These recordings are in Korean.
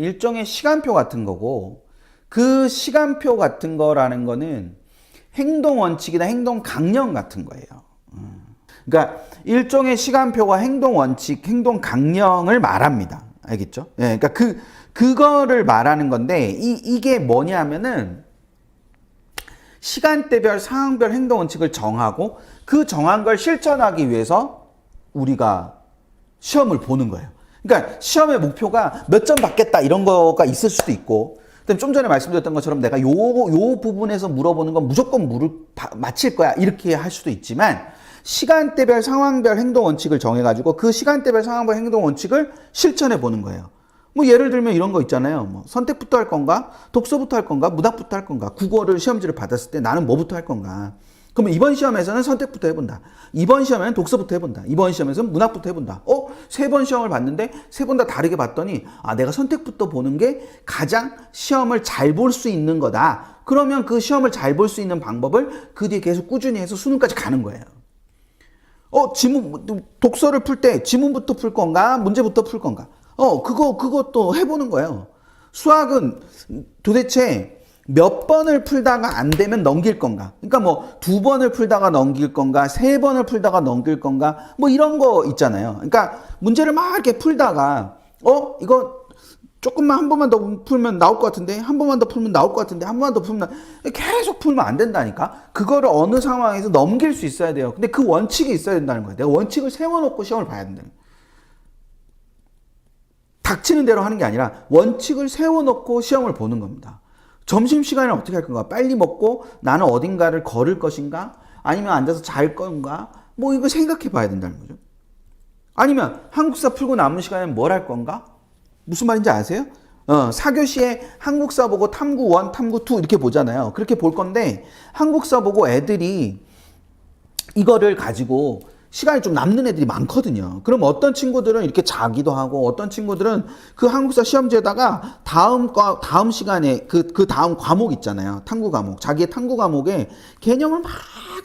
일종의 시간표 같은 거고 그 시간표 같은 거라는 거는 행동 원칙이나 행동 강령 같은 거예요. 음. 그러니까 일종의 시간표와 행동 원칙, 행동 강령을 말합니다. 알겠죠? 예, 그러니까 그 그거를 말하는 건데 이 이게 뭐냐면은 시간대별 상황별 행동 원칙을 정하고 그 정한 걸 실천하기 위해서 우리가 시험을 보는 거예요. 그러니까 시험의 목표가 몇 점 받겠다 이런 거가 있을 수도 있고 그다음 좀 전에 말씀드렸던 것처럼 내가 요 요 부분에서 물어보는 건 무조건 물을 바- 맞힐 거야 이렇게 할 수도 있지만 시간대별 상황별 행동 원칙을 정해 가지고 그 시간대별 상황별 행동 원칙을 실천해 보는 거예요. 뭐 예를 들면 이런 거 있잖아요. 뭐 선택부터 할 건가? 독서부터 할 건가? 문학부터 할 건가? 국어를 시험지를 받았을 때 나는 뭐부터 할 건가? 그러면 이번 시험에서는 선택부터 해본다. 이번 시험에는 독서부터 해본다. 이번 시험에서는 문학부터 해본다. 어? 세 번 시험을 봤는데 세 번 다 다르게 봤더니 아 내가 선택부터 보는 게 가장 시험을 잘 볼 수 있는 거다. 그러면 그 시험을 잘 볼 수 있는 방법을 그 뒤에 계속 꾸준히 해서 수능까지 가는 거예요. 어, 지문, 독서를 풀 때 지문부터 풀 건가? 문제부터 풀 건가? 어, 그거, 그것도 해보는 거예요. 수학은 도대체 몇 번을 풀다가 안 되면 넘길 건가? 그러니까 뭐 두 번을 풀다가 넘길 건가? 세 번을 풀다가 넘길 건가? 뭐 이런 거 있잖아요. 그러니까 문제를 막 이렇게 풀다가, 어, 이거 조금만 한 번만 더 풀면 나올 것 같은데 한 번만 더 풀면 나올 것 같은데 한 번만 더 풀면 나- 계속 풀면 안 된다니까 그거를 어느 상황에서 넘길 수 있어야 돼요 근데 그 원칙이 있어야 된다는 거예요 내가 원칙을 세워놓고 시험을 봐야 거예요 닥치는 대로 하는 게 아니라 원칙을 세워놓고 시험을 보는 겁니다 점심시간에 어떻게 할 건가? 빨리 먹고 나는 어딘가를 걸을 것인가? 아니면 앉아서 잘 건가? 뭐 이거 생각해 봐야 된다는 거죠. 아니면 한국사 풀고 남은 시간에 뭘 할 건가? 무슨 말인지 아세요? 어, 4교시에 한국사 보고 탐구 1, 탐구 2 이렇게 보잖아요. 그렇게 볼 건데 한국사 보고 애들이 이거를 가지고 시간이 좀 남는 애들이 많거든요. 그럼 어떤 친구들은 이렇게 자기도 하고 어떤 친구들은 그 한국사 시험지에다가 다음 과 다음 시간에 그그 다음 과목 있잖아요. 탐구 과목. 자기의 탐구 과목에 개념을 막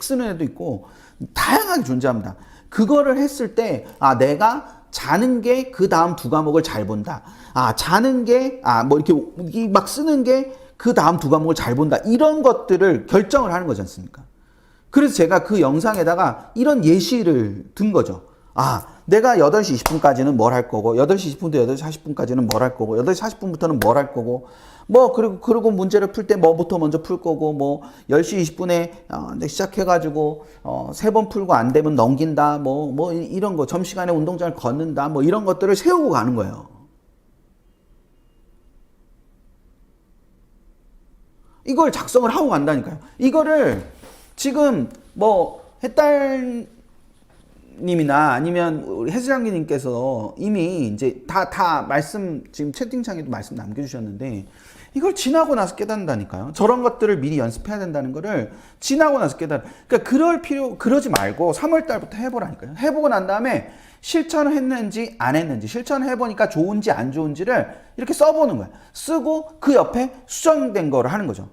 쓰는 애도 있고 다양하게 존재합니다. 그거를 했을 때 아 내가 자는 게 그 다음 두 과목을 잘 본다. 아, 자는 게, 아, 뭐 이렇게 이막 쓰는 게 그 다음 두 과목을 잘 본다. 이런 것들을 결정을 하는 거지 않습니까? 그래서 제가 그 영상에다가 이런 예시를 든 거죠. 아, 내가 8시 20분까지는 뭘 할 거고, 8시 20분부터 8시 40분까지는 뭘 할 거고, 8시 40분부터는 뭘 할 거고, 뭐, 그리고, 그리고 문제를 풀 때 뭐부터 먼저 풀 거고, 뭐, 10시 20분에, 어, 이제 시작해가지고, 어, 세 번 풀고 안 되면 넘긴다, 뭐, 뭐, 이- 이런 거, 점심시간에 운동장을 걷는다, 뭐, 이런 것들을 세우고 가는 거예요. 이걸 작성을 하고 간다니까요. 이거를 지금 뭐 햇달 님이나 아니면 우리 해수장님께서 이미 이제 다 다 말씀 지금 채팅창에도 말씀 남겨 주셨는데 이걸 지나고 나서 깨닫는다니까요. 저런 것들을 미리 연습해야 된다는 거를 지나고 나서 깨닫. 그러니까 그럴 필요 그러지 말고 3월 달부터 해보라니까요. 해보고 난 다음에 실천을 했는지 안 했는지 실천을 해보니까 좋은지 안 좋은지를 이렇게 써보는 거야. 쓰고 그 옆에 수정된 거를 하는 거죠.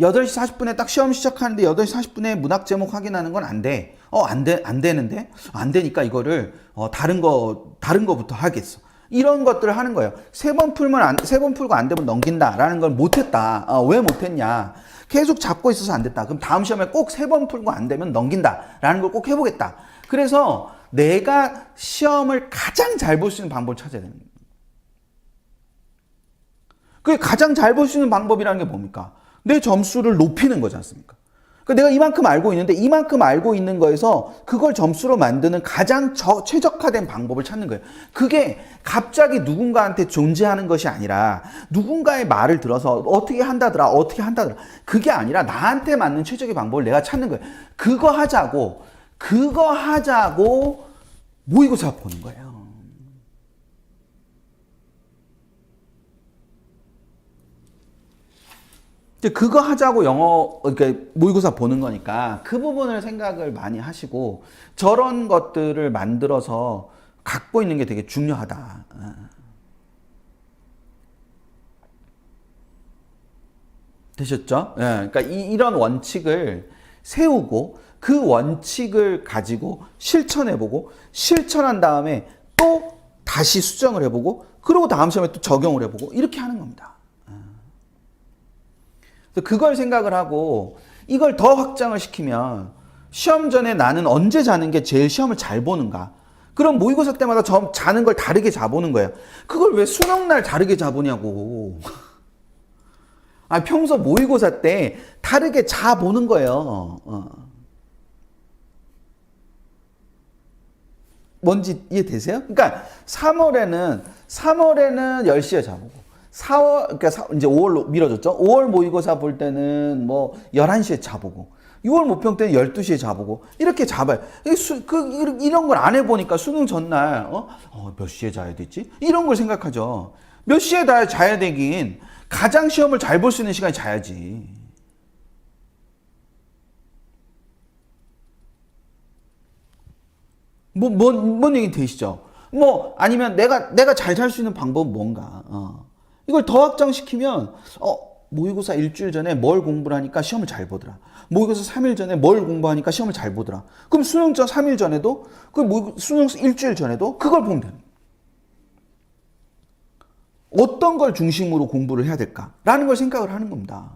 8시 40분에 딱 시험 시작하는데 8시 40분에 문학 제목 확인하는 건 안 돼. 어, 안 돼, 안 되는데? 안 되니까 이거를, 어, 다른 거, 다른 거부터 하겠어. 이런 것들을 하는 거예요. 세 번 풀면 안, 세 번 풀고 안 되면 넘긴다라는 걸 못했다. 어, 왜 못했냐. 계속 잡고 있어서 안 됐다. 그럼 다음 시험에 꼭 세 번 풀고 안 되면 넘긴다라는 걸 꼭 해보겠다. 그래서 내가 시험을 가장 잘 볼 수 있는 방법을 찾아야 거예요. 그게 가장 잘 볼 수 있는 방법이라는 게 뭡니까? 내 점수를 높이는 거지 않습니까? 그러니까 내가 이만큼 알고 있는데 이만큼 알고 있는 거에서 그걸 점수로 만드는 가장 저- 최적화된 방법을 찾는 거예요. 그게 갑자기 누군가한테 존재하는 것이 아니라 누군가의 말을 들어서 어떻게 한다더라, 어떻게 한다더라. 그게 아니라 나한테 맞는 최적의 방법을 내가 찾는 거예요. 그거 하자고, 그거 하자고 모의고사 보는 거예요. 이제 그거 하자고 영어 이렇게 모의고사 보는 거니까 그 부분을 생각을 많이 하시고 저런 것들을 만들어서 갖고 있는 게 되게 중요하다. 어. 되셨죠? 예, 그러니까 이, 이런 원칙을 세우고 그 원칙을 가지고 실천해보고 실천한 다음에 또 다시 수정을 해보고 그리고 다음 시험에 또 적용을 해보고 이렇게 하는 겁니다. 그래서 그걸 생각을 하고 이걸 더 확장을 시키면 시험 전에 나는 언제 자는 게 제일 시험을 잘 보는가? 그럼 모의고사 때마다 저 자는 걸 다르게 자보는 거예요. 그걸 왜 수능 날 다르게 자보냐고. 아, 평소 모의고사 때 다르게 자보는 거예요. 어. 뭔지 이해되세요? 그러니까 3월에는 3월에는 10시에 자보고 4월 그러니까 사- 이제 5월로 미뤄졌죠. 5월 모의고사 볼 때는 뭐 11시에 자보고 6월 모평 때는 12시에 자보고 이렇게 잡아요. 이 수, 그 이런 걸 안 해보니까 수능 전날 어? 어, 몇 시에 자야 되지? 이런 걸 생각하죠. 몇 시에 다 자야 되긴 가장 시험을 잘 볼 수 있는 시간에 자야지. 뭐, 뭔, 뭔 얘기 되시죠? 뭐, 아니면 내가, 내가 잘 살 수 있는 방법은 뭔가, 어. 이걸 더 확장시키면, 어, 모의고사 일주일 전에 뭘 공부를 하니까 시험을 잘 보더라. 모의고사 3일 전에 뭘 공부하니까 시험을 잘 보더라. 그럼 수능 전 3일 전에도, 그 수능 일주일 전에도 그걸 보면 되는. 어떤 걸 중심으로 공부를 해야 될까라는 걸 생각을 하는 겁니다.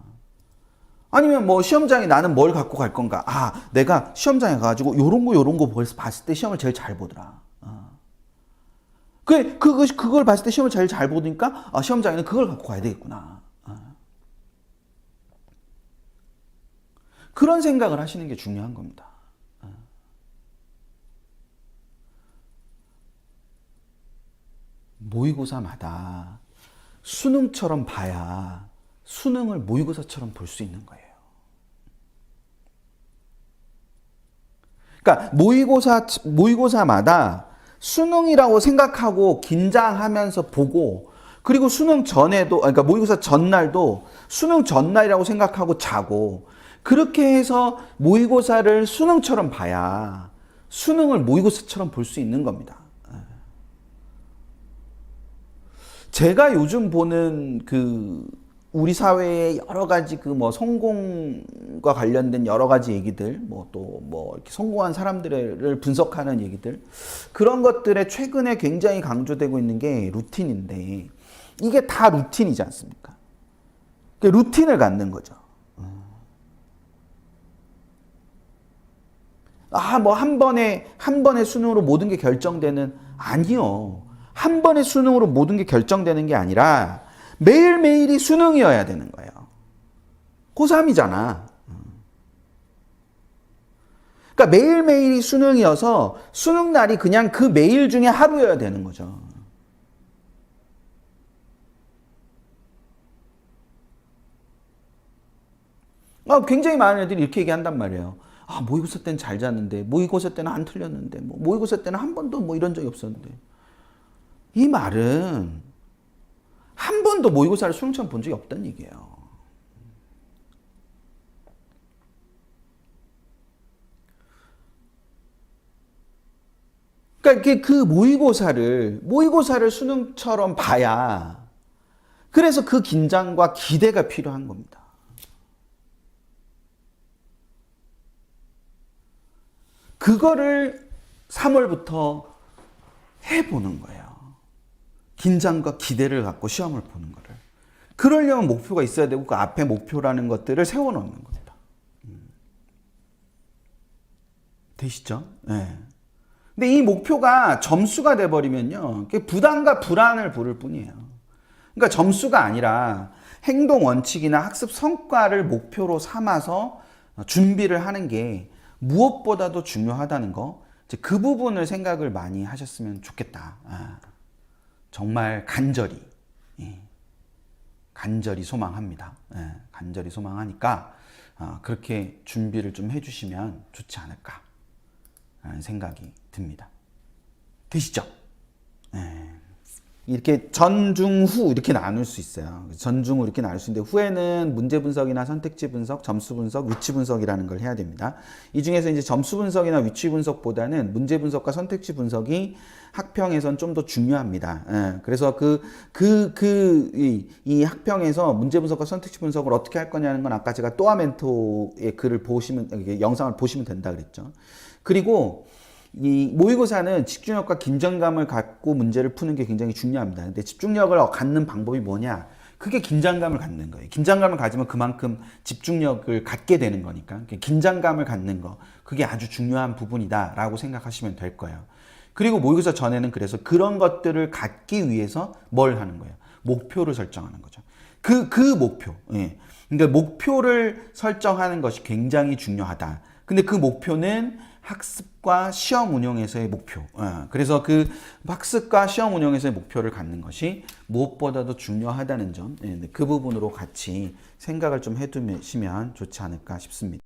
아니면 뭐 시험장에 나는 뭘 갖고 갈 건가? 아, 내가 시험장에 가가지고 요런 거 요런 거 벌써 봤을 때 시험을 제일 잘 보더라. 아. 그, 그, 그걸 봤을 때 시험을 제일 잘 보니까 아, 시험장에는 그걸 갖고 가야 되겠구나. 아. 그런 생각을 하시는 게 중요한 겁니다. 아. 모의고사마다 수능처럼 봐야 수능을 모의고사처럼 볼 수 있는 거예요. 그러니까 모의고사 모의고사마다 수능이라고 생각하고 긴장하면서 보고 그리고 수능 전에도 그러니까 모의고사 전날도 수능 전날이라고 생각하고 자고 그렇게 해서 모의고사를 수능처럼 봐야 수능을 모의고사처럼 볼 수 있는 겁니다. 제가 요즘 보는 그 우리 사회의 여러 가지 그 뭐 성공과 관련된 여러 가지 얘기들, 뭐또뭐 성공한 사람들을 분석하는 얘기들, 그런 것들에 최근에 굉장히 강조되고 있는 게 루틴인데, 이게 다 루틴이지 않습니까? 그 루틴을 갖는 거죠. 아, 뭐 한 번에, 한 번의 수능으로 모든 게 결정되는, 아니요. 한 번의 수능으로 모든 게 결정되는 게 아니라 매일매일이 수능이어야 되는 거예요. 고3이잖아. 그러니까 매일매일이 수능이어서 수능 날이 그냥 그 매일 중에 하루여야 되는 거죠. 아, 굉장히 많은 애들이 이렇게 얘기한단 말이에요. 아, 모의고사 때는 잘 잤는데, 모의고사 때는 안 틀렸는데, 뭐, 모의고사 때는 한 번도 뭐 이런 적이 없었는데. 이 말은 한 번도 모의고사를 수능처럼 본 적이 없다는 얘기예요. 그러니까 그 모의고사를 모의고사를 수능처럼 봐야 그래서 그 긴장과 기대가 필요한 겁니다. 그거를 3월부터 해보는 거예요. 긴장과 기대를 갖고 시험을 보는 거를. 그러려면 목표가 있어야 되고 그 앞에 목표라는 것들을 세워놓는 겁니다. 음. 되시죠? 네. 근데 이 목표가 점수가 돼버리면요. 부담과 불안을 부를 뿐이에요. 그러니까 점수가 아니라 행동 원칙이나 학습 성과를 목표로 삼아서 준비를 하는 게 무엇보다도 중요하다는 거. 그 부분을 생각을 많이 하셨으면 좋겠다. 아, 정말 간절히, 예, 간절히 소망합니다. 예, 간절히 소망하니까 아, 그렇게 준비를 좀 해주시면 좋지 않을까 라는 생각이 듭니다. 되시죠? 예. 이렇게 전중후 이렇게 나눌 수 있어요. 전중후 이렇게 나눌 수 있는데 후에는 문제 분석이나 선택지 분석, 점수 분석, 위치 분석이라는 걸 해야 됩니다. 이 중에서 이제 점수 분석이나 위치 분석보다는 문제 분석과 선택지 분석이 학평에선 좀 더 중요합니다. 예, 그래서 그, 그, 그, 이, 이 학평에서 문제 분석과 선택지 분석을 어떻게 할 거냐는 건 아까 제가 또아 멘토의 글을 보시면, 영상을 보시면 된다 그랬죠. 그리고 이 모의고사는 집중력과 긴장감을 갖고 문제를 푸는 게 굉장히 중요합니다. 근데 집중력을 갖는 방법이 뭐냐? 그게 긴장감을 갖는 거예요. 긴장감을 가지면 그만큼 집중력을 갖게 되는 거니까. 그러니까 긴장감을 갖는 거. 그게 아주 중요한 부분이다라고 생각하시면 될 거예요. 그리고 모의고사 전에는 그래서 그런 것들을 갖기 위해서 뭘 하는 거예요? 목표를 설정하는 거죠. 그, 그 목표. 예. 그러니까 목표를 설정하는 것이 굉장히 중요하다. 근데 그 목표는 학습과 시험 운영에서의 목표. 어, 그래서 그 학습과 시험 운영에서의 목표를 갖는 것이 무엇보다도 중요하다는 점, 예, 그 부분으로 같이 생각을 좀 해두시면 좋지 않을까 싶습니다.